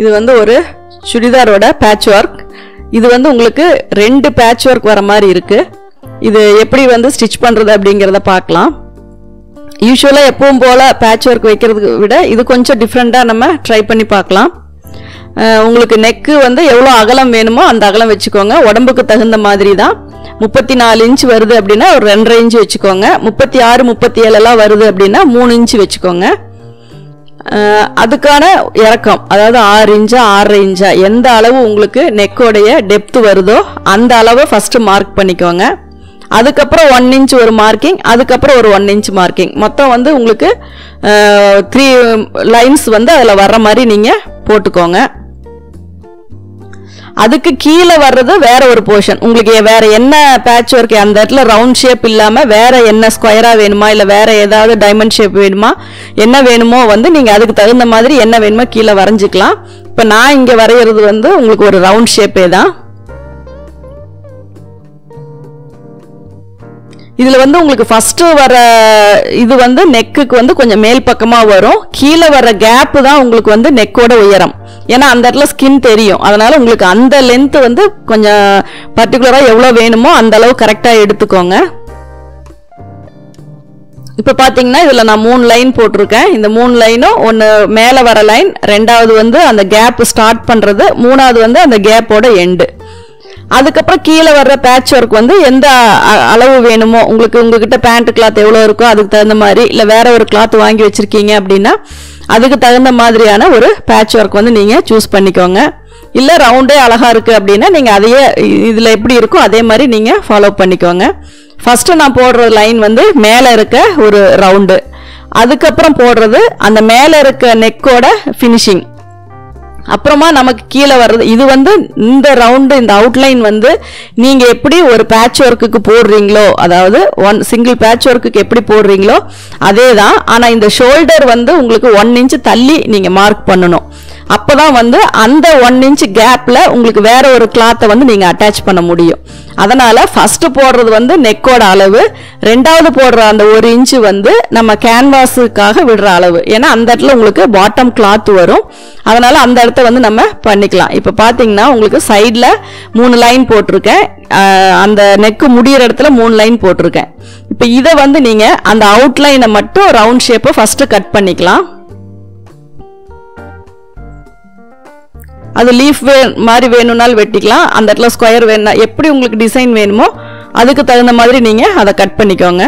இது வந்து ஒரு சுடிதாரோட பேட்ச் ஒர்க் இது வந்து உங்களுக்கு ரெண்டு பேட்ச் ஒர்க் வர மாதிரி இருக்குது இது எப்படி வந்து ஸ்டிச் பண்ணுறது அப்படிங்கிறத பார்க்கலாம். யூஸ்வலாக எப்பவும் போல் பேட்ச் ஒர்க் வைக்கிறதுக்கு விட இது கொஞ்சம் டிஃப்ரெண்ட்டாக நம்ம ட்ரை பண்ணி பார்க்கலாம். உங்களுக்கு நெக்கு வந்து எவ்வளோ அகலம் வேணுமோ அந்த அகலம் வச்சுக்கோங்க. உடம்புக்கு தகுந்த மாதிரி தான். முப்பத்தி நாலு இன்ச் வருது அப்படின்னா ஒரு ரெண்டரை இன்ச்சு வச்சுக்கோங்க. முப்பத்தி ஆறு முப்பத்தி ஏழெல்லாம் வருது அப்படின்னா மூணு இன்ச்சு வச்சுக்கோங்க. அதுக்கான இறக்கம் அதாவது ஆறு இன்ச்சா ஆறரை இன்ச்சா எந்த அளவு உங்களுக்கு நெக்கோடைய டெப்த் வருதோ அந்த அளவை ஃபஸ்ட்டு மார்க் பண்ணிக்கோங்க. அதுக்கப்புறம் ஒன் இன்ச் ஒரு மார்க்கிங் அதுக்கப்புறம் ஒரு ஒன் இன்ச் மார்க்கிங் மொத்தம் வந்து உங்களுக்கு த்ரீ லைன்ஸ் வந்து அதில் வர்ற மாதிரி நீங்கள் போட்டுக்கோங்க. அதுக்கு கீழே வர்றது வேற ஒரு போர்ஷன் உங்களுக்கு வேற என்ன பேட்ச் ஒர்க் அந்த இடத்துல ரவுண்ட் ஷேப் இல்லாமல் வேற என்ன ஸ்கொயராக வேணுமா? இல்லை வேற ஏதாவது டைமண்ட் ஷேப் வேணுமா? என்ன வேணுமோ வந்து நீங்கள் அதுக்கு தகுந்த மாதிரி என்ன வேணுமோ கீழே வரைஞ்சிக்கலாம். இப்போ நான் இங்கே வரைகிறது வந்து உங்களுக்கு ஒரு ரவுண்ட் ஷேப்பே தான். இதில் வந்து உங்களுக்கு ஃபஸ்ட்டு வர இது வந்து நெக்குக்கு வந்து கொஞ்சம் மேல் பக்கமாக வரும். கீழே வர கேப்பு தான் உங்களுக்கு வந்து நெக்கோட உயரம். ஏன்னா அந்த இடத்துல ஸ்கின் தெரியும். அதனால் உங்களுக்கு அந்த லென்த்து வந்து கொஞ்சம் பர்டிகுலராக எவ்வளோ வேணுமோ அந்த அளவு கரெக்டாக எடுத்துக்கோங்க. இப்போ பார்த்தீங்கன்னா இதில் நான் மூணு லைன் போட்டிருக்கேன். இந்த மூணு லைனும் ஒன்று மேலே வர லைன் ரெண்டாவது வந்து அந்த கேப் ஸ்டார்ட் பண்ணுறது மூணாவது வந்து அந்த கேப்போட எண்டு அதுக்கப்புறம் கீழே வர்ற பேட்ச் ஒர்க் வந்து எந்த அ- அளவு வேணுமோ உங்களுக்கு உங்ககிட்ட பேண்ட் கிளாத் எவ்வளோ இருக்கோ அதுக்கு தகுந்த மாதிரி இல்லை வேற ஒரு கிளாத் வாங்கி வச்சுருக்கீங்க அப்படின்னா அதுக்கு தகுந்த மாதிரியான ஒரு பேட்ச் ஒர்க் வந்து நீங்கள் சூஸ் பண்ணிக்கோங்க. இல்லை ரவுண்டே அழகாக இருக்குது அப்படின்னா நீங்கள் அதையே இதில் எப்படி இருக்கோ அதே மாதிரி நீங்கள் ஃபாலோ பண்ணிக்கோங்க. ஃபஸ்ட்டு நான் போடுற லைன் வந்து மேலே இருக்க ஒரு ரவுண்டு அதுக்கப்புறம் போடுறது அந்த மேலே இருக்க நெக்கோட ஃபினிஷிங் அப்புறமா நமக்கு கீழே வர்றது இது வந்து இந்த ரவுண்டு இந்த அவுட்லைன் வந்து நீங்கள் எப்படி ஒரு பேட்ச் ஒர்க்குக்கு போடுறீங்களோ அதாவது ஒன் சிங்கிள் பேட்ச் ஒர்க்குக்கு எப்படி போடுறீங்களோ அதே தான் ஆனால் இந்த ஷோல்டர் வந்து உங்களுக்கு ஒன் இன்ச் தள்ளி நீங்கள் மார்க் பண்ணணும். அப்போ தான் வந்து அந்த ஒன் இன்ச் கேப்பில் உங்களுக்கு வேறு ஒரு கிளாத்தை வந்து நீங்கள் அட்டாச் பண்ண முடியும். அதனால் ஃபஸ்ட்டு போடுறது வந்து நெக்கோட அளவு ரெண்டாவது போடுற அந்த ஒரு இன்ச்சு வந்து நம்ம கேன்வாஸுக்காக விடுற அளவு. ஏன்னா அந்த இடத்துல உங்களுக்கு பாட்டம் கிளாத் வரும். அதனால் அந்த இடத்த வந்து நம்ம பண்ணிக்கலாம். இப்போ பார்த்தீங்கன்னா உங்களுக்கு சைடில் மூணு லைன் போட்டிருக்கேன். அந்த நெக்கு முடிகிற இடத்துல மூணு லைன் போட்டிருக்கேன். இப்போ இதை வந்து நீங்கள் அந்த அவுட்லைனை மட்டும் ரவுண்ட் ஷேப்பை ஃபஸ்ட்டு கட் பண்ணிக்கலாம். அது லீஃப் வே மாதிரி வேணும்னாலும் வெட்டிக்கலாம். அந்த இடத்துல ஸ்கொயர் வேணும்னா எப்படி உங்களுக்கு டிசைன் வேணுமோ அதுக்கு தகுந்த மாதிரி நீங்கள் அதை கட் பண்ணிக்கோங்க.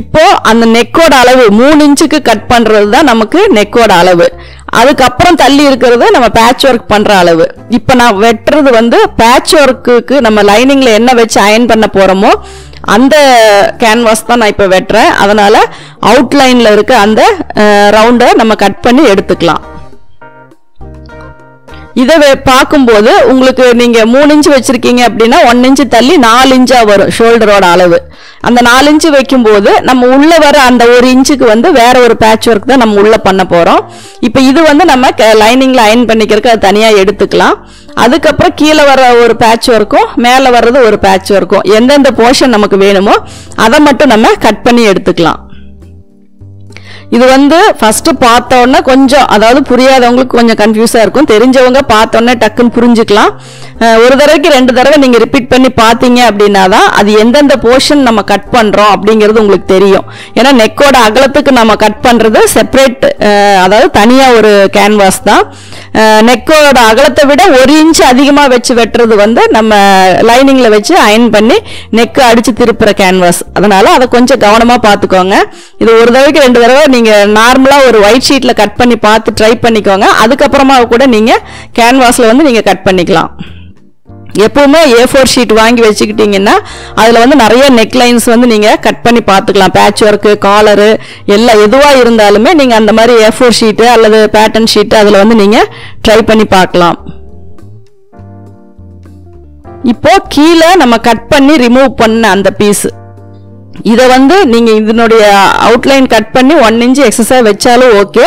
இப்போ அந்த நெக்கோட அளவு மூணு இன்ச்சுக்கு கட் பண்ணுறது தான் நமக்கு நெக்கோட அளவு. அதுக்கப்புறம் தள்ளி இருக்கிறது நம்ம பேட்ச் ஒர்க் பண்ணுற அளவு. இப்போ நான் வெட்டுறது வந்து பேட்ச் ஒர்க்குக்கு நம்ம லைனிங்கில் என்ன வச்சு அயன் பண்ண போகிறோமோ அந்த கேன்வாஸ் தான் நான் இப்போ வெட்டுறேன். அதனால் அவுட்லைனில் இருக்க அந்த ரவுண்டை நம்ம கட் பண்ணி எடுத்துக்கலாம். இதை பார்க்கும்போது உங்களுக்கு நீங்கள் மூணு இன்ச்சு வச்சுருக்கீங்க அப்படின்னா ஒன் இன்ச்சு தள்ளி நாலு இன்ச்சாக வரும் ஷோல்டரோட அளவு. அந்த நாலு இன்ச்சு வைக்கும்போது நம்ம உள்ளே வர அந்த ஒரு இன்ச்சுக்கு வந்து வேற ஒரு பேட்ச் ஒர்க் தான் நம்ம உள்ளே பண்ண போகிறோம் இப்போ இது வந்து நம்ம லைனிங்கில் அயன் பண்ணிக்கிறதுக்கு அது தனியாக எடுத்துக்கலாம். அதுக்கப்புறம் கீழே வர ஒரு பேட்ச் ஒர்க்கும் மேலே வர்றது ஒரு பேட்ச் ஒர்க்கும் எந்தெந்த போர்ஷன் நமக்கு வேணுமோ அதை மட்டும் நம்ம கட் பண்ணி எடுத்துக்கலாம். இது வந்து ஃபர்ஸ்ட் பார்த்தோன்னே கொஞ்சம் அதாவது புரியாதவங்களுக்கு கொஞ்சம் கன்ஃபியூஸாக இருக்கும். தெரிஞ்சவங்க பார்த்தோன்னே டக்குன்னு புரிஞ்சுக்கலாம். ஒரு தடவைக்கு ரெண்டு தடவை நீங்கள் ரிப்பீட் பண்ணி பார்த்தீங்க அப்படின்னா தான் அது எந்தெந்த போர்ஷன் நம்ம கட் பண்ணுறோம் அப்படிங்கிறது உங்களுக்கு தெரியும். ஏன்னா நெக்கோட அகலத்துக்கு நம்ம கட் பண்ணுறது செப்பரேட் அதாவது தனியாக ஒரு கேன்வாஸ் தான். நெக்கோட அகலத்தை விட ஒரு இன்ச் அதிகமாக வச்சு வெட்டுறது வந்து நம்ம லைனிங்கில் வச்சு அயன் பண்ணி நெக்கு அடித்து திருப்புற கேன்வாஸ் அதனால் அதை கொஞ்சம் கவனமாக பார்த்துக்கோங்க. இது ஒரு தடவைக்கு ரெண்டு தடவை நீங்கள் நார்மலாக ஒரு ஒயிட் ஷீட்டில் கட் பண்ணி பார்த்து ட்ரை பண்ணிக்கோங்க. அதுக்கப்புறமா கூட நீங்கள் கேன்வாஸில் வந்து நீங்கள் கட் பண்ணிக்கலாம். எப்பவுமே ஏ ஃபோர் ஷீட் வாங்கி வச்சுக்கிட்டீங்கன்னா அதில் வந்து நிறைய நெக் லைன்ஸ் வந்து நீங்கள் கட் பண்ணி பார்த்துக்கலாம். பேட்ச் ஒர்க்கு காலரு எல்லாம் எதுவாக இருந்தாலுமே நீங்கள் அந்த மாதிரி ஏ ஃபோர் ஷீட்டு அல்லது பேட்டர்ன் ஷீட்டு அதில் வந்து நீங்கள் ட்ரை பண்ணி பார்க்கலாம். இப்போ கீழே நம்ம கட் பண்ணி ரிமூவ் பண்ண அந்த பீஸ் இதை வந்து நீங்கள் இதனுடைய அவுட்லைன் கட் பண்ணி ஒன் இன்ச்சு எக்ஸஸாக வச்சாலும் ஓகே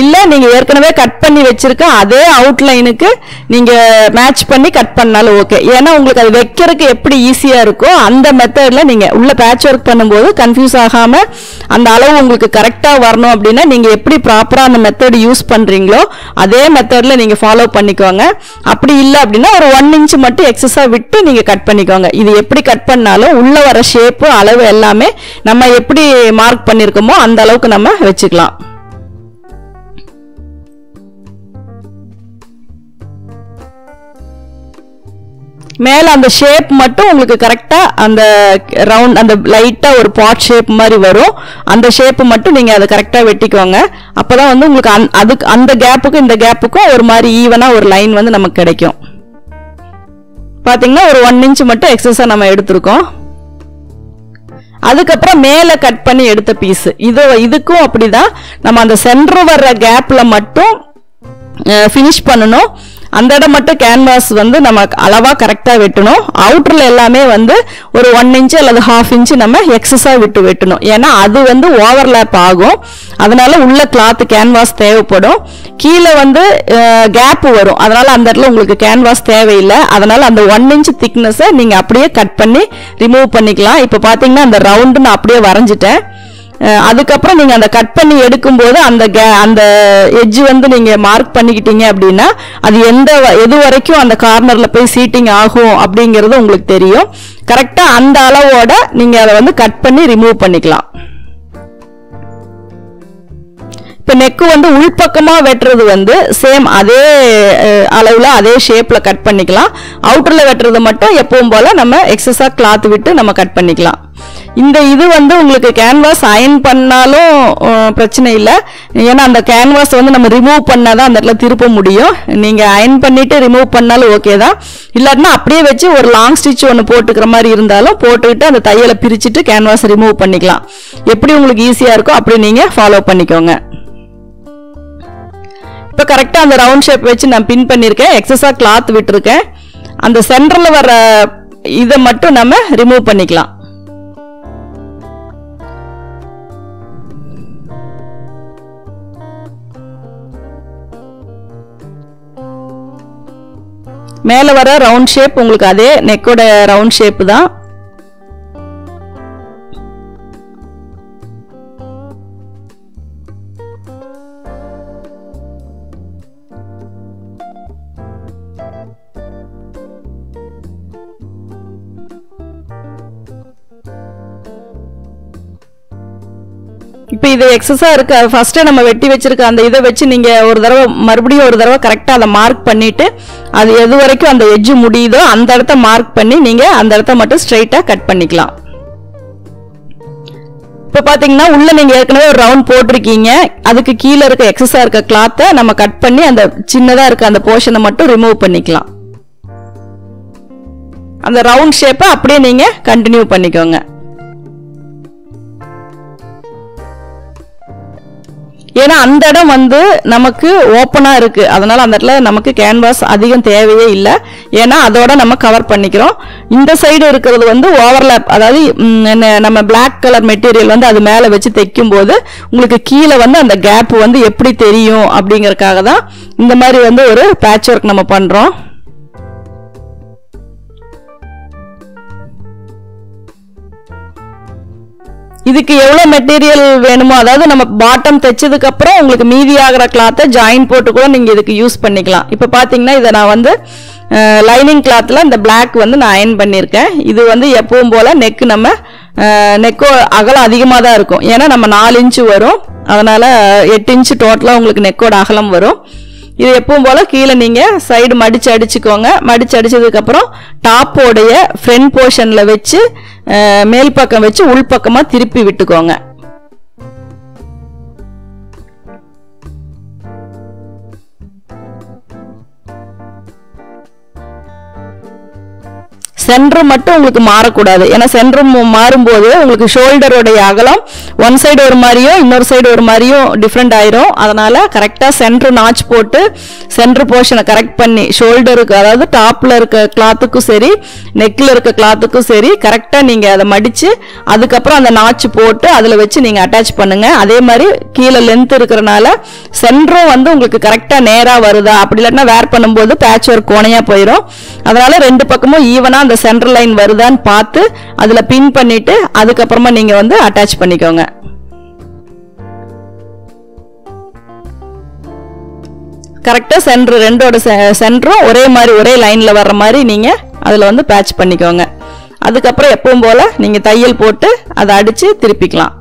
இல்லை நீங்கள் ஏற்கனவே கட் பண்ணி வச்சுருக்க அதே அவுட்லைனுக்கு நீங்கள் மேட்ச் பண்ணி கட் பண்ணாலும் ஓகே ஏன்னா உங்களுக்கு அது வைக்கிறதுக்கு எப்படி ஈஸியாக இருக்கோ அந்த மெத்தடில் நீங்கள் உள்ள பேட்ச் ஒர்க் பண்ணும்போது கன்ஃபியூஸ் ஆகாமல் அந்த அளவு உங்களுக்கு கரெக்டாக வரணும் அப்படின்னா நீங்கள் எப்படி ப்ராப்பராக அந்த மெத்தட் யூஸ் பண்ணுறீங்களோ அதே மெத்தடில் நீங்கள் ஃபாலோ பண்ணிக்கோங்க. அப்படி இல்லை அப்படின்னா ஒரு ஒன் இன்ச்சு மட்டும் எக்ஸஸாக விட்டு நீங்கள் கட் பண்ணிக்கோங்க. இது எப்படி கட் பண்ணாலும் உள்ளே வர ஷேப்பு அளவு எல்லாமே நம்ம எப்படி மார்க் பண்ணியிருக்கோமோ அந்த அளவுக்கு நம்ம வச்சுக்கலாம். மேலே அந்த ஷேப் மட்டும் உங்களுக்கு கரெக்டாக அந்த ரவுண்ட் அந்த லைட்டாக ஒரு பாட் ஷேப் மாதிரி வரும். அந்த ஷேப் மட்டும் நீங்கள் அதை கரெக்டாக வெட்டிக்கோங்க. அப்பதான் வந்து உங்களுக்கு அந் அதுக்கு அந்த கேப்புக்கும் இந்த கேப்புக்கும் ஒரு மாதிரி ஈவனாக ஒரு லைன் வந்து நமக்கு கிடைக்கும். பார்த்தீங்கன்னா ஒரு ஒன் இன்ச் மட்டும் எக்ஸஸாக நம்ம எடுத்திருக்கோம். அதுக்கப்புறம் மேலே கட் பண்ணி எடுத்த பீஸ் இது இதுக்கும் அப்படிதான் நம்ம அந்த சென்ட்ரு வர்ற கேப்ல மட்டும் ஃபினிஷ் பண்ணணும். அந்த இடம் மட்டும் கேன்வாஸ் வந்து நம்ம அளவாக கரெக்டாக வெட்டணும். அவுட்டரில் எல்லாமே வந்து ஒரு ஒன் இன்ச்சு அல்லது ஹாஃப் இன்ச்சு நம்ம எக்ஸஸாக விட்டு வெட்டணும். ஏன்னா அது வந்து ஓவர்லேப் ஆகும். அதனால உள்ள கிளாத் கேன்வாஸ் தேவைப்படும். கீழே வந்து கேப் வரும். அதனால அந்த இடத்துல உங்களுக்கு கேன்வாஸ் தேவையில்லை. அதனால அந்த ஒன் இன்ச் திக்னஸை நீங்கள் அப்படியே கட் பண்ணி ரிமூவ் பண்ணிக்கலாம். இப்போ பார்த்தீங்கன்னா அந்த ரவுண்டு நான் அப்படியே வரைஞ்சிட்டேன். அதுக்கப்புறம் நீங்கள் அந்த கட் பண்ணி எடுக்கும்போது அந்த கே அந்த எஜ்ஜு வந்து நீங்கள் மார்க் பண்ணிக்கிட்டீங்க அப்படின்னா அது எந்த வ- எது வரைக்கும் அந்த கார்னரில் போய் சீட்டிங் ஆகும் அப்படிங்கிறது உங்களுக்கு தெரியும். கரெக்டாக அந்த அளவோட நீங்கள் அதை வந்து கட் பண்ணி ரிமூவ் பண்ணிக்கலாம். இப்போ நெக்கு வந்து உள்பக்கமாக வெட்டுறது வந்து சேம் அதே அளவில் அதே ஷேப்பில் கட் பண்ணிக்கலாம். அவுட்டரில் வெட்டுறது மட்டும் எப்பவும் போல் நம்ம எக்ஸஸாக கிளாத் விட்டு நம்ம கட் பண்ணிக்கலாம். இந்த இது வந்து உங்களுக்கு கேன்வாஸ் அயன் பண்ணாலும் பிரச்சனை இல்லை. ஏன்னா அந்த கேன்வாஸ் வந்து நம்ம ரிமூவ் பண்ணால் தான் அந்த இடத்துல திருப்ப முடியும். நீங்கள் அயன் பண்ணிவிட்டு ரிமூவ் பண்ணாலும் ஓகே தான். இல்லாட்டினா அப்படியே வச்சு ஒரு லாங் ஸ்டிச் ஒன்று போட்டுக்கிற மாதிரி இருந்தாலும் போட்டுக்கிட்டு அந்த தையலை பிரிச்சுட்டு கேன்வாஸ் ரிமூவ் பண்ணிக்கலாம். எப்படி உங்களுக்கு ஈஸியாக இருக்கோ அப்படி நீங்கள் ஃபாலோ பண்ணிக்கோங்க. இப்போ கரெக்டாக அந்த ரவுண்ட் ஷேப் வச்சு நான் பின் பண்ணியிருக்கேன் எக்ஸஸாக கிளாத் விட்டுருக்கேன். அந்த சென்டரில் வர இதை மட்டும் நம்ம ரிமூவ் பண்ணிக்கலாம். மேலே வர ரவுண்ட் ஷேப் உங்களுக்கு அதே நெக்கோட ரவுண்ட் ஷேப் தான். இது எக்ஸஸா இருக்க. ஃபர்ஸ்டே நம்ம வெட்டி வச்சிருக்க அந்த இதை வச்சு நீங்க ஒரு தடவை மறுபடியும் ஒரு தடவை கரெக்டா அதை மார்க் பண்ணிட்டு அது எது வரைக்கும் அந்த எஜ்ஜு முடியுதோ அந்த இடத்த மார்க் பண்ணி நீங்க அந்த இடத்த மட்டும் ஸ்ட்ரைட்டா கட் பண்ணிக்கலாம். இப்போ பார்த்தீங்கன்னா உள்ள நீங்கள் ஏற்கனவே ஒரு ரவுண்ட் போட்டிருக்கீங்க. அதுக்கு கீழே இருக்க எக்ஸஸாக இருக்க கிளாத்தை நம்ம கட் பண்ணி அந்த சின்னதாக இருக்க அந்த போர்ஷனை மட்டும் ரிமூவ் பண்ணிக்கலாம். அந்த ரவுண்ட் ஷேப்பை அப்படியே நீங்கள் கண்டினியூ பண்ணிக்கோங்க. ஏன்னா அந்த இடம் வந்து நமக்கு ஓப்பனாக இருக்கு. அதனால அந்த இடத்துல நமக்கு கேன்வாஸ் அதிகம் தேவையே இல்லை. ஏன்னா அதோட நம்ம கவர் பண்ணிக்கிறோம். இந்த சைடு இருக்கிறது வந்து ஓவர்லேப் அதாவது என்ன, நம்ம பிளாக் கலர் மெட்டீரியல் வந்து அது மேலே வச்சு தைக்கும் போது உங்களுக்கு கீழே வந்து அந்த கேப் வந்து எப்படி தெரியும் அப்படிங்கிறதுக்காக தான் இந்த மாதிரி வந்து ஒரு பேட்ச் ஒர்க் நம்ம பண்ணுறோம் இதுக்கு எவ்வளோ மெட்டீரியல் வேணுமோ அதாவது நம்ம பாட்டம் தைச்சதுக்கு அப்புறம் உங்களுக்கு மீதி ஆகிற கிளாத்தை ஜாயின் போட்டு கூட நீங்கள் இதுக்கு யூஸ் பண்ணிக்கலாம். இப்போ பார்த்தீங்கன்னா இதை நான் வந்து லைனிங் கிளாத்தில் இந்த பிளாக் வந்து நான் அயன் பண்ணியிருக்கேன். இது வந்து எப்பவும் போல் நெக்கு நம்ம நெக்கோ அகலம் அதிகமாக தான் இருக்கும். ஏன்னா நம்ம நாலு இன்ச்சு வரும். அதனால் எட்டு இன்ச்சு டோட்டலாக உங்களுக்கு நெக்கோட அகலம் வரும். இது எப்பவும் போல கீழே நீங்க சைடு மடிச்சு அடிச்சுக்கோங்க. மடிச்சு அடிச்சதுக்கு அப்புறம் டாப்போடைய ஃப்ரண்ட் போர்ஷன்ல வச்சு மேல் பக்கம் வச்சு உள் பக்கமா திருப்பி விட்டுக்கோங்க. சென்டர் மட்டும் உங்களுக்கு மாறக்கூடாது. ஏன்னா சென்டர் மாறும்போது உங்களுக்கு ஷோல்டருடைய அகலம் ஒன் சைடு ஒரு மாதிரியும் இன்னொரு சைடு ஒரு மாதிரியும் டிஃப்ரெண்ட் ஆயிரும். அதனால கரெக்டாக சென்டர் நாச் போட்டு சென்டர் போர்ஷனை கரெக்ட் பண்ணி ஷோல்டருக்கு அதாவது டாப்பில் இருக்க கிளாத்துக்கும் சரி நெக்கில் இருக்க கிளாத்துக்கும் சரி கரெக்டாக நீங்கள் அதை மடித்து அதுக்கப்புறம் அந்த நாச்சு போட்டு அதில் வச்சு நீங்கள் அட்டாச் பண்ணுங்கள் அதே மாதிரி கீழே லென்த் இருக்கிறனால சென்டரும் வந்து உங்களுக்கு கரெக்டாக நேராக வருதா? அப்படி இல்லாட்டினா வேர் பண்ணும்போது பேட்ச் ஒர்க் கோணையாக போயிடும் அதனால ரெண்டு பக்கமும் ஈவனாக அந்த சென்டர் லைன் வருதான்னு பார்த்து அதில் பின் பண்ணிவிட்டு அதுக்கப்புறமா நீங்கள் வந்து அட்டாச் பண்ணிக்கோங்க. கரெக்டாக சென்ட்ரு ரெண்டோட சென்டரும் ஒரே மாதிரி ஒரே லைனில் வர்ற மாதிரி நீங்கள் அதில் வந்து பேட்ச் பண்ணிக்கோங்க. அதுக்கப்புறம் எப்பவும் போல் நீங்கள் தையல் போட்டு அதை அடித்து திருப்பிக்கலாம்.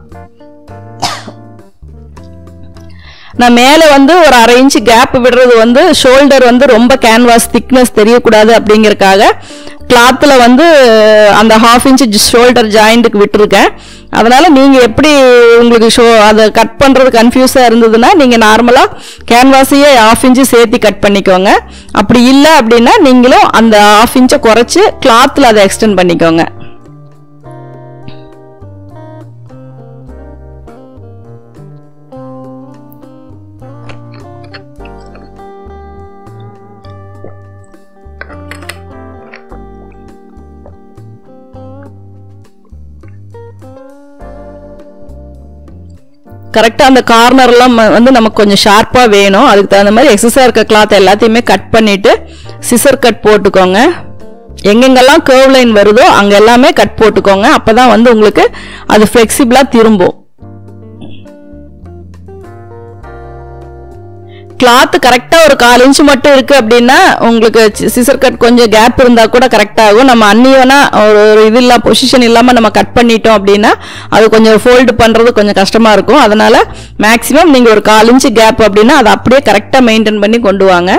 நான் மேலே வந்து ஒரு அரை இன்ச் கேப் விடுறது வந்து ஷோல்டர் வந்து ரொம்ப கேன்வாஸ் திக்னஸ் தெரியக்கூடாது அப்படிங்கிறக்காக கிளாத்தில் வந்து அந்த ஹாஃப் இன்ச் ஷோல்டர் ஜாயிண்ட்டுக்கு விட்டுருக்கேன். அதனால் நீங்கள் எப்படி உங்களுக்கு ஷோ அதை கட் பண்ணுறது கன்ஃபியூஸாக இருந்ததுன்னா நீங்கள் நார்மலாக கேன்வாஸையே ஹாஃப் இன்ச்சு சேர்த்து கட் பண்ணிக்கோங்க. அப்படி இல்லை அப்படின்னா நீங்களும் அந்த ஹாஃப் இன்ச்சை குறைச்சி கிளாத்தில் அதை எக்ஸ்டெண்ட் பண்ணிக்கோங்க. கரெக்டாக அந்த கார்னர்லாம் வந்து நமக்கு கொஞ்சம் ஷார்ப்பாக வேணும். அதுக்கு தகுந்த மாதிரி எக்ஸஸாக இருக்க கிளாத் எல்லாத்தையுமே கட் பண்ணிவிட்டு சிசர் கட் போட்டுக்கோங்க. எங்கெங்கெல்லாம் கேர்வ் லைன் வருதோ அங்கே எல்லாமே கட் போட்டுக்கோங்க. அப்போ தான் வந்து உங்களுக்கு அது ஃப்ளெக்சிபிளாக திரும்பும். கிளாத் கரெக்டாக ஒரு கால் இன்ச் மட்டும் இருக்குது அப்படின்னா உங்களுக்கு சிசர் கட் கொஞ்சம் கேப் இருந்தால் கூட கரெக்டாக ஆகும். நம்ம அன்னியனா ஒரு ஒரு இது இல்லாமல் பொசிஷன் இல்லாமல் நம்ம கட் பண்ணிட்டோம் அப்படின்னா அது கொஞ்சம் ஃபோல்டு பண்ணுறது கொஞ்சம் கஷ்டமாக இருக்கும். அதனால் மேக்ஸிமம் நீங்கள் ஒரு கால் இன்ச்சு கேப் அப்படின்னா அதை அப்படியே கரெக்டாக மெயின்டைன் பண்ணி கொண்டு வாங்க.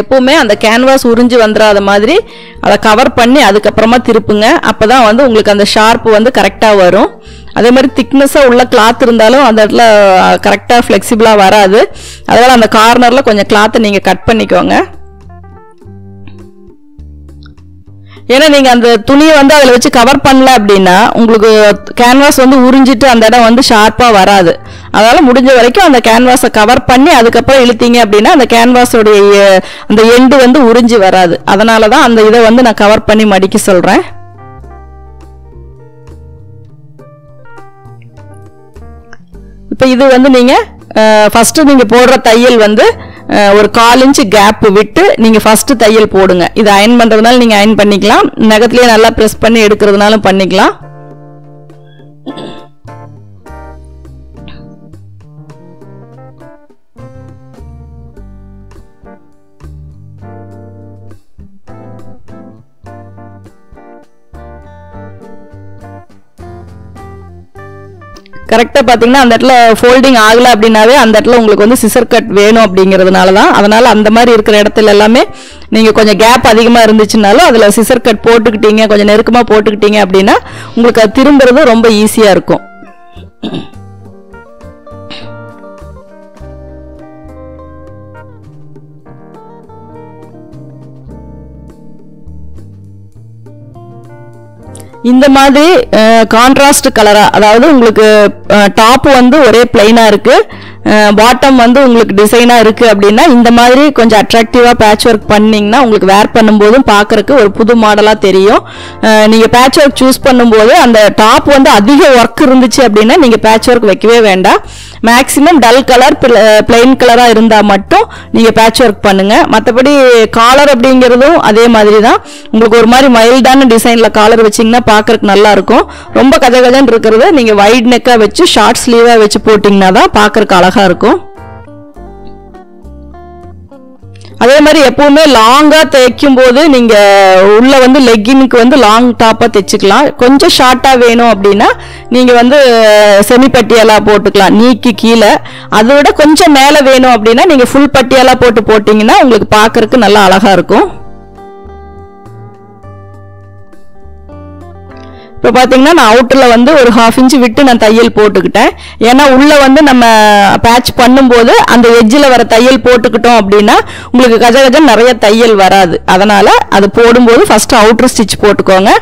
எப்போவுமே அந்த கேன்வாஸ் உறிஞ்சு வந்துடாத மாதிரி அதை கவர் பண்ணி அதுக்கப்புறமா திருப்புங்க. அப்போ தான் வந்து உங்களுக்கு அந்த ஷார்ப் வந்து கரெக்டாக வரும். அதே மாதிரி திக்னஸாக உள்ள கிளாத் இருந்தாலும் அந்த இடத்துல கரெக்டாக ஃப்ளெக்சிபிளாக வராது. அதனால் அந்த கார்னரில் கொஞ்சம் கிளாத்தை நீங்கள் கட் பண்ணிக்கோங்க. ஏன்னா நீங்கள் அந்த துணியை வந்து அதில் வச்சு கவர் பண்ணல அப்படின்னா உங்களுக்கு கேன்வாஸ் வந்து உறிஞ்சிட்டு அந்த இடம் வந்து ஷார்ப்பாக வராது. அதனால் முடிஞ்ச வரைக்கும் அந்த கேன்வாஸை கவர் பண்ணி அதுக்கப்புறம் இழுத்தீங்க அப்படின்னா அந்த கேன்வாஸோடைய அந்த எண்டு வந்து உறிஞ்சி வராது. அதனால தான் அந்த இதை வந்து நான் கவர் பண்ணி மடிக்க சொல்கிறேன் இப்போ இது வந்து நீங்கள் ஃபஸ்ட்டு நீங்கள் போடுற தையல் வந்து ஒரு கால் இன்ச்சு கேப் விட்டு நீங்கள் ஃபஸ்ட்டு தையல் போடுங்க. இது அயன் பண்ணுறதுனால நீங்கள் அயன் பண்ணிக்கலாம். நகத்துலேயே நல்லா ப்ரெஸ் பண்ணி எடுக்கிறதுனாலும் பண்ணிக்கலாம். கரெக்டாக பார்த்தீங்கன்னா அந்த இடத்துல ஃபோல்டிங் ஆகலை அப்படின்னாவே அந்த இடத்துல உங்களுக்கு வந்து சிசர் கட் வேணும் அப்படிங்கிறதுனால தான் அதனால் அந்த மாதிரி இருக்கிற இடத்துல எல்லாமே நீங்கள் கொஞ்சம் கேப் அதிகமாக இருந்துச்சுனாலும் அதில் சிசர் கட் போட்டுக்கிட்டீங்க கொஞ்சம் நெருக்கமாக போட்டுக்கிட்டீங்க அப்படின்னா உங்களுக்கு அது திரும்புறது ரொம்ப ஈஸியாக இருக்கும். இந்த மாதிரி கான்ட்ராஸ்ட் கலராக அதாவது உங்களுக்கு டாப் வந்து ஒரே பிளைனா இருக்குது பாட்டம் வந்து உங்களுக்கு டிசைனா இருக்கு அப்படின்னா இந்த மாதிரி கொஞ்சம் அட்ராக்டிவா பேட்ச் ஒர்க் பண்ணீங்கன்னா உங்களுக்கு வேர் பண்ணும்போதும் பார்க்கறதுக்கு ஒரு புது மாடலா தெரியும். நீங்கள் நீங்க பேட்ச் ஒர்க் சூஸ் பண்ணும்போது அந்த டாப் வந்து அதிக ஒர்க் இருந்துச்சு அப்படின்னா நீங்க பேட்ச் ஒர்க் வைக்கவே வேண்டாம். மேக்ஸிமம் டல் கலர் பிளெயின் கலரா இருந்தா மட்டும் நீங்க பேட்ச் ஒர்க் பண்ணுங்க. மற்றபடி காலர் அப்படிங்கிறதும் அதே மாதிரி தான். உங்களுக்கு ஒரு மாதிரி மைல்டான டிசைன்ல காலர் வச்சீங்கன்னா பார்க்கறதுக்கு நல்லா இருக்கும். ரொம்ப கதை கதைன்னு இருக்கிறத நீங்க வைட் நெக்கா வச்சு ஷார்ட் ஸ்லீவா வச்சு போட்டிங்கன்னா தான் பார்க்கறதுக்கு அழகாக இருக்கும். அதே மாதிரி எப்பவுமே லாங்காக தைக்கும் போது நீங்கள் உள்ளே வந்து லெக்கினுக்கு வந்து லாங் டாப்பாக தைச்சிக்கலாம் கொஞ்சம் ஷார்ட்டாக வேணும் அப்படின்னா நீங்கள் வந்து செமி பட்டியெல்லாம் போட்டுக்கலாம். நீக்கி கீழே. அதை விட கொஞ்சம் மேலே வேணும் அப்படின்னா நீங்கள் ஃபுல் பட்டியெல்லாம் போட்டு போட்டிங்கன்னா உங்களுக்கு பார்க்குறக்கு நல்லா அழகாக இருக்கும். இப்போ பார்த்தீங்கன்னா நான் அவுட்டரில் வந்து ஒரு ஹாஃப் இன்ச் விட்டு நான் தையல் போட்டுக்கிட்டேன். ஏன்னா உள்ளே வந்து நம்ம பேட்ச் பண்ணும்போது அந்த எஜ்ஜில் வர தையல் போட்டுக்கிட்டோம் அப்படின்னா உங்களுக்கு கஜ கஜம் நிறைய தையல் வராது. அதனால் அது போடும்போது ஃபஸ்ட்டு அவுட்டர் ஸ்டிச் போட்டுக்கோங்க.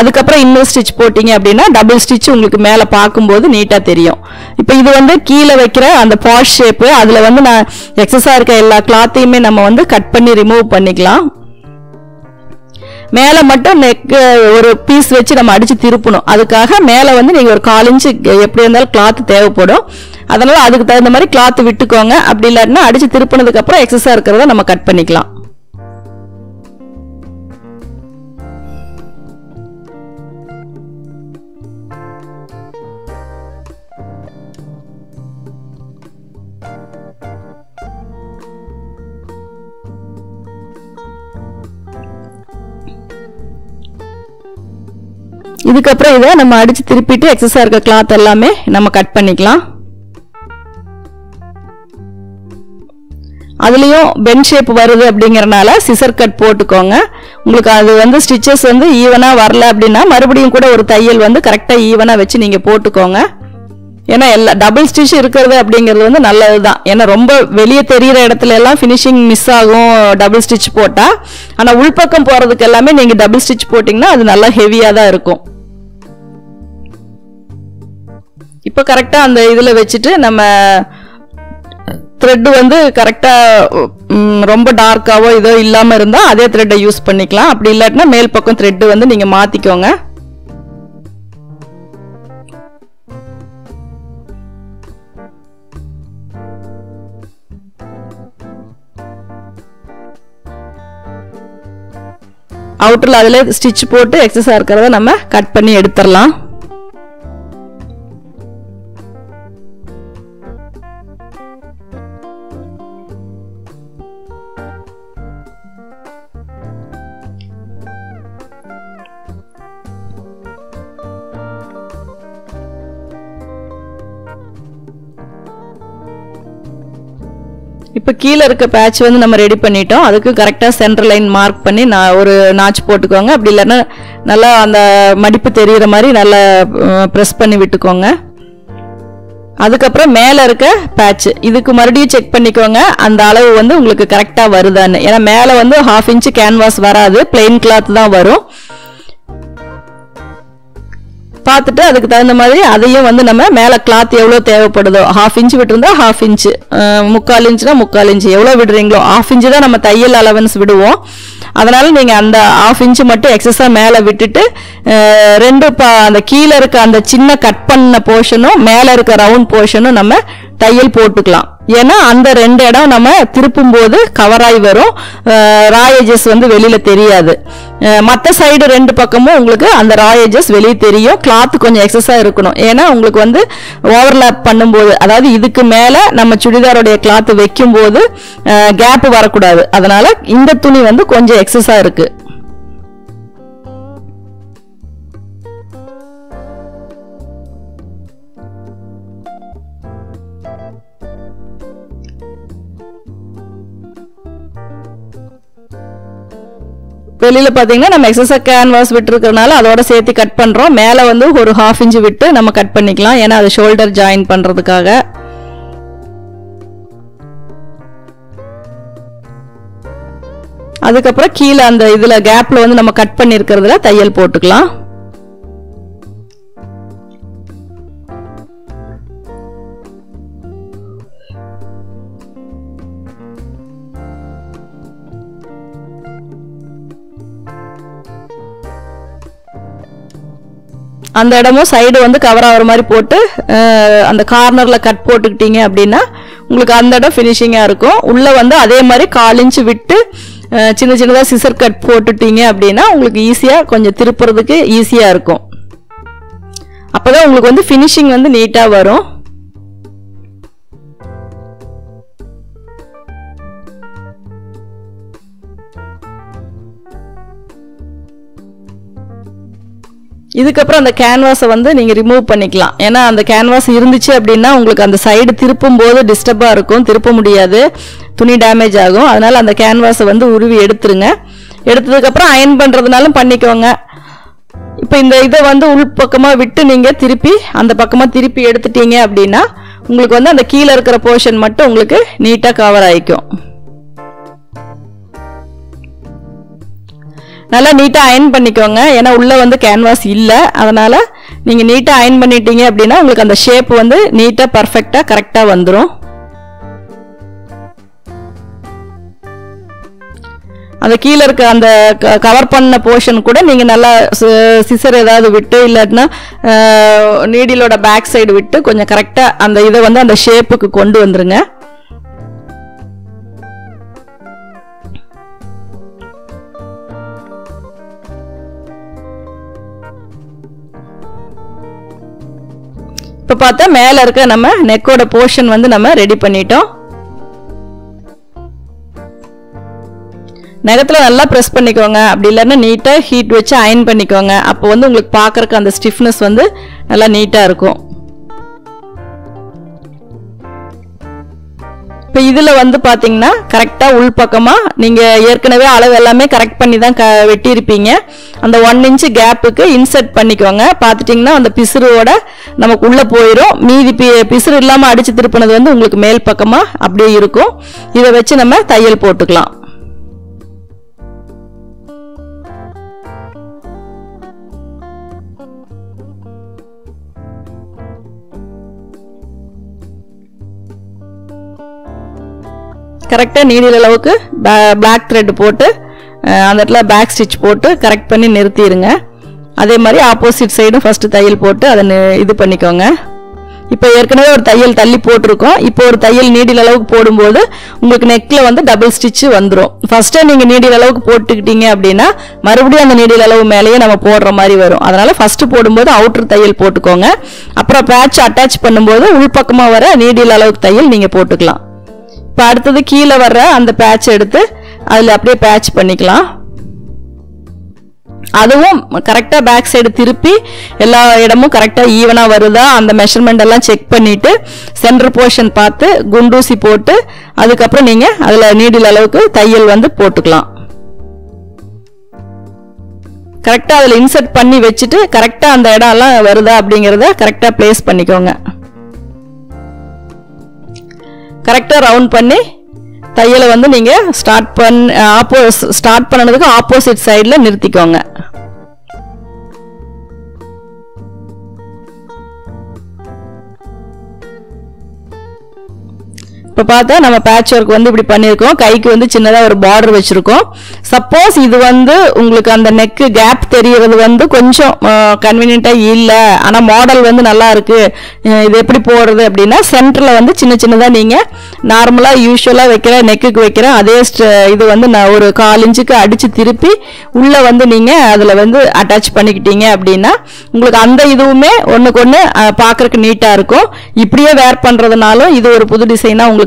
அதுக்கப்புறம் இன்னொரு ஸ்டிச் போட்டிங்க அப்படின்னா டபுள் ஸ்டிச் உங்களுக்கு மேலே பார்க்கும்போது நீட்டாக தெரியும். இப்போ இது வந்து கீழே வைக்கிற அந்த பாஷ் ஷேப்பு அதில் வந்து நான் எக்ஸஸாக இருக்க எல்லா கிளாத்தையுமே நம்ம வந்து கட் பண்ணி ரிமூவ் பண்ணிக்கலாம். மேலே மட்டும் நெக் ஒரு பீஸ் வச்சு நம்ம அடித்து திருப்பணும். அதுக்காக மேலே வந்து நீங்கள் ஒரு கால் இன்ச்சு எப்படி இருந்தாலும் கிளாத் தேவைப்படும். அதனால் அதுக்கு தகுந்த மாதிரி கிளாத் விட்டுக்கோங்க. அப்படி இல்லாட்டினா அடித்து திருப்பினதுக்கப்புறம் எக்ஸஸாக இருக்கிறத நம்ம கட் பண்ணிக்கலாம். இதுக்கப்புறம் இதை நம்ம அடித்து திருப்பிட்டு எக்ஸஸாக இருக்க கிளாத் எல்லாமே நம்ம கட் பண்ணிக்கலாம். அதுலேயும் பென் ஷேப் வருது அப்படிங்கிறனால சிசர் கட் போட்டுக்கோங்க. உங்களுக்கு அது வந்து ஸ்டிச்சஸ் வந்து ஈவனாக வரல அப்படின்னா மறுபடியும் கூட ஒரு தையல் வந்து கரெக்டாக ஈவனாக வச்சு நீங்கள் போட்டுக்கோங்க. ஏன்னா எல்லா டபுள் ஸ்டிச் இருக்கிறது அப்படிங்கிறது வந்து நல்லது தான் ஏன்னா ரொம்ப வெளியே தெரிகிற இடத்துல எல்லாம் ஃபினிஷிங் மிஸ் ஆகும் டபுள் ஸ்டிச் போட்டால் ஆனால் உள்பக்கம் போகிறதுக்கு எல்லாமே நீங்கள் டபுள் ஸ்டிச் போட்டிங்கன்னா அது நல்லா ஹெவியாக தான் இருக்கும். இப்போ கரெக்டாக அந்த இதில் வச்சுட்டு நம்ம த்ரெட்டு வந்து கரெக்டாக ரொம்ப டார்க்காவோ இதோ இல்லாமல் இருந்தால் அதே த்ரெட்டை யூஸ் பண்ணிக்கலாம். அப்படி இல்லாட்டினா மேல் பக்கம் த்ரெட்டு வந்து நீங்கள் மாற்றிக்கோங்க அவுட்டரில் அதில் ஸ்டிச் போட்டு எக்ஸஸாக இருக்கிறத நம்ம கட் பண்ணி எடுத்துடலாம். இப்போ கீழே இருக்க பேட்ச் வந்து நம்ம ரெடி பண்ணிட்டோம். அதுக்கு கரெக்டாக சென்டர் லைன் மார்க் பண்ணி நான் ஒரு நாச் போட்டுக்கோங்க. அப்படி இல்லைன்னா நல்லா அந்த மடிப்பு தெரிகிற மாதிரி நல்லா ப்ரெஸ் பண்ணி விட்டுக்கோங்க. அதுக்கப்புறம் மேலே இருக்க பேட்ச் இதுக்கு மறுபடியும் செக் பண்ணிக்கோங்க. அந்த அளவு வந்து உங்களுக்கு கரெக்டாக வருதான்னு. ஏன்னா மேலே வந்து ஹாஃப் இன்ச்சு கேன்வாஸ் வராது. பிளெயின் கிளாத் தான் வரும். பார்த்துட்டு அதுக்கு தகுந்த மாதிரி அதையும் வந்து நம்ம மேலே கிளாத் எவ்வளோ தேவைப்படுதோ ஹாஃப் இன்ச் விட்டுருந்தா ஹாஃப் இன்ச்சு முக்கால் இன்ச்சுனா முக்கால் இன்ச்சு எவ்வளோ விடுறீங்களோ ஹாஃப் இன்ச்சு தான் நம்ம தையல் அலவன்ஸ் விடுவோம். அதனால் நீங்கள் அந்த ஹாஃப் இன்ச்சு மட்டும் எக்ஸஸாக மேலே விட்டுட்டு ரெண்டு பா அந்த கீழே இருக்க அந்த சின்ன கட் பண்ண போர்ஷனும் மேலே இருக்க ரவுண்ட் போர்ஷனும் நம்ம தையல் போட்டுக்கலாம். ஏன்னா அந்த ரெண்டு இடம் நம்ம திருப்பும் போது கவராகி வரும் ராயேஜஸ் வந்து வெளியில் தெரியாது. மற்ற சைடு ரெண்டு பக்கமும் உங்களுக்கு அந்த ராயேஜஸ் வெளியே தெரியும். கிளாத் கொஞ்சம் எக்ஸஸாக இருக்கணும். ஏன்னா உங்களுக்கு வந்து ஓவர்லேப் பண்ணும்போது அதாவது இதுக்கு மேலே நம்ம சுடிதாரோடைய கிளாத் வைக்கும்போது கேப் வரக்கூடாது. அதனால் இந்த துணி வந்து கொஞ்சம் எக்ஸஸாக இருக்குது வெளியில் பார்த்தீங்கன்னா நம்ம எக்ஸஸா கேன்வாஸ் விட்டுருக்கறனால அதோட சேர்த்து கட் பண்ணுறோம் மேலே வந்து ஒரு ஹாஃப் இன்ச் விட்டு நம்ம கட் பண்ணிக்கலாம். ஏன்னா அது ஷோல்டர் ஜாயின் பண்ணுறதுக்காக அதுக்கப்புறம் கீழே அந்த இதில் கேப்பில் வந்து நம்ம கட் பண்ணியிருக்கிறதுல தையல் போட்டுக்கலாம். அந்த இடமும் சைடு வந்து கவர் ஆகிற மாதிரி போட்டு அந்த கார்னரில் கட் போட்டுக்கிட்டீங்க அப்படின்னா உங்களுக்கு அந்த இடம் ஃபினிஷிங்காக இருக்கும். உள்ளே வந்து அதே மாதிரி காலிஞ்சு விட்டு சின்ன சின்னதாக சிசர் கட் போட்டுட்டீங்க அப்படின்னா உங்களுக்கு ஈஸியாக கொஞ்சம் திருப்புறதுக்கு ஈஸியாக இருக்கும். அப்போ தான் உங்களுக்கு வந்து ஃபினிஷிங் வந்து நீட்டாக வரும். இதுக்கப்புறம் அந்த கேன்வாஸை வந்து நீங்கள் ரிமூவ் பண்ணிக்கலாம். ஏன்னா அந்த கேன்வாஸ் இருந்துச்சு அப்படின்னா உங்களுக்கு அந்த சைடு திருப்பும் போது டிஸ்டர்பாக இருக்கும். திருப்ப முடியாது. துணி டேமேஜ் ஆகும். அதனால் அந்த கேன்வாஸை வந்து உருவி எடுத்துருங்க. எடுத்ததுக்கப்புறம் அயன் பண்ணுறதுனாலும் பண்ணிக்கோங்க. இப்போ இந்த இதை வந்து உள் பக்கமாக விட்டு நீங்கள் திருப்பி அந்த பக்கமாக திருப்பி எடுத்துட்டீங்க அப்படின்னா உங்களுக்கு வந்து அந்த கீழே இருக்கிற போர்ஷன் மட்டும் உங்களுக்கு நீட்டாக கவர் ஆகிக்கும் நல்லா நீட்டாக அயன் பண்ணிக்கோங்க. ஏன்னா உள்ளே வந்து கேன்வாஸ் இல்லை. அதனால் நீங்கள் நீட்டாக அயன் பண்ணிட்டீங்க அப்படின்னா உங்களுக்கு அந்த ஷேப் வந்து நீட்டாக பர்ஃபெக்டாக கரெக்டாக வந்துடும் அந்த கீழே இருக்க அந்த கவர் பண்ண போர்ஷன் கூட நீங்கள் நல்லா சிசர் ஏதாவது விட்டு இல்லாட்டினா நீடிலோட பேக் சைடு விட்டு கொஞ்சம் கரெக்டாக அந்த இதை வந்து அந்த ஷேப்புக்கு கொண்டு வந்துருங்க. இப்போ பார்த்தா மேலே இருக்க நம்ம நெக்கோட போர்ஷன் வந்து நம்ம ரெடி பண்ணிட்டோம். நகத்தில் நல்லா ப்ரெஸ் பண்ணிக்கோங்க. அப்படி இல்லைன்னா நீட்டாக ஹீட் வச்சு அயன் பண்ணிக்கோங்க. அப்போ வந்து உங்களுக்கு பார்க்குறக்கு அந்த ஸ்டிஃப்னஸ் வந்து நல்லா நீட்டாக இருக்கும். இப்போ இதில் வந்து பார்த்தீங்கன்னா கரெக்டாக உள்பக்கமாக நீங்கள் ஏற்கனவே அளவு எல்லாமே கரெக்ட் பண்ணி தான் க வெட்டியிருப்பீங்க. அந்த ஒன் இன்ச்சு கேப்புக்கு இன்சர்ட் பண்ணிக்கோங்க. பார்த்துட்டிங்கன்னா அந்த பிசுரோட நமக்கு உள்ளே போயிடும் மீதி பி பிசுறு இல்லாமல் அடித்து திருப்பினது வந்து உங்களுக்கு மேல் பக்கமாக அப்படியே இருக்கும். இதை வச்சு நம்ம தையல் போட்டுக்கலாம். கரெக்டாக நீடில் அளவுக்கு பிளாக் த்ரெட் போட்டு அந்த இடத்துல பேக் ஸ்டிச் போட்டு கரெக்ட் பண்ணி நிறுத்திடுங்க அதே மாதிரி ஆப்போசிட் சைடும் ஃபஸ்ட்டு தையல் போட்டு அதை இது பண்ணிக்கோங்க. இப்போ ஏற்கனவே ஒரு தையல் தள்ளி போட்டிருக்கோம். இப்போ ஒரு தையல் நீடில் அளவுக்கு போடும்போது உங்களுக்கு நெக்கில் வந்து டபுள் ஸ்டிச்சு வந்துடும் ஃபஸ்ட்டே நீங்கள் நீடில் அளவுக்கு போட்டுக்கிட்டீங்க அப்படின்னா மறுபடியும் அந்த நீடில் அளவு மேலேயே நம்ம போடுற மாதிரி வரும். அதனால் ஃபஸ்ட்டு போடும்போது அவுட்ரு தையல் போட்டுக்கோங்க. அப்புறம் பேட்ச் அட்டாச் பண்ணும்போது உள்பக்கமாக வர நீடில் அளவுக்கு தையல் நீங்கள் போட்டுக்கலாம். இப்போ அடுத்தது கீழே வர்ற அந்த பேட்ச் எடுத்து அதில் அப்படியே பேட்ச் பண்ணிக்கலாம். அதுவும் கரெக்டாக பேக் சைடு திருப்பி எல்லா இடமும் கரெக்டாக ஈவனாக வருதா? அந்த மெஷர்மெண்ட் எல்லாம் செக் பண்ணிவிட்டு சென்டர் போர்ஷன் பார்த்து குண்டூசி போட்டு அதுக்கப்புறம் நீங்கள் அதில் நீடில் அளவுக்கு தையல் வந்து போட்டுக்கலாம். கரெக்டாக அதில் இன்சர்ட் பண்ணி வச்சுட்டு கரெக்டாக அந்த இடம்லாம் வருதா அப்படிங்கிறத கரெக்டாக ப்ளேஸ் பண்ணிக்கோங்க. கரெக்டாக ரவுண்ட் பண்ணி தையலை வந்து நீங்கள் ஸ்டார்ட் பண் ஆப்போ ஸ்டார்ட் பண்ணதுக்கு ஆப்போசிட் சைடில் நிறுத்திக்கோங்க. இப்போ பார்த்தா நம்ம பேட்ச் ஒர்க் வந்து இப்படி பண்ணியிருக்கோம். கைக்கு வந்து சின்னதாக ஒரு பார்டர் வச்சுருக்கோம். சப்போஸ் இது வந்து உங்களுக்கு அந்த நெக்கு கேப் தெரியறது வந்து கொஞ்சம் கன்வீனியண்ட்டாக இல்லை. ஆனால் மாடல் வந்து நல்லா இருக்குது இது எப்படி போடுறது அப்படின்னா சென்டரில் வந்து சின்ன சின்னதாக நீங்கள் நார்மலாக யூஸ்வலாக வைக்கிற நெக்குக்கு வைக்கிற அதே இது வந்து நான் ஒரு கால் இன்ச்சுக்கு அடித்து திருப்பி உள்ளே வந்து நீங்கள் அதில் வந்து அட்டாச் பண்ணிக்கிட்டீங்க அப்படின்னா உங்களுக்கு அந்த இதுவுமே ஒன்றுக்கு ஒன்று பார்க்குறக்கு நீட்டாக இருக்கும். இப்படியே வேர் பண்ணுறதுனாலும் இது ஒரு புது டிசைனாக உங்களுக்கு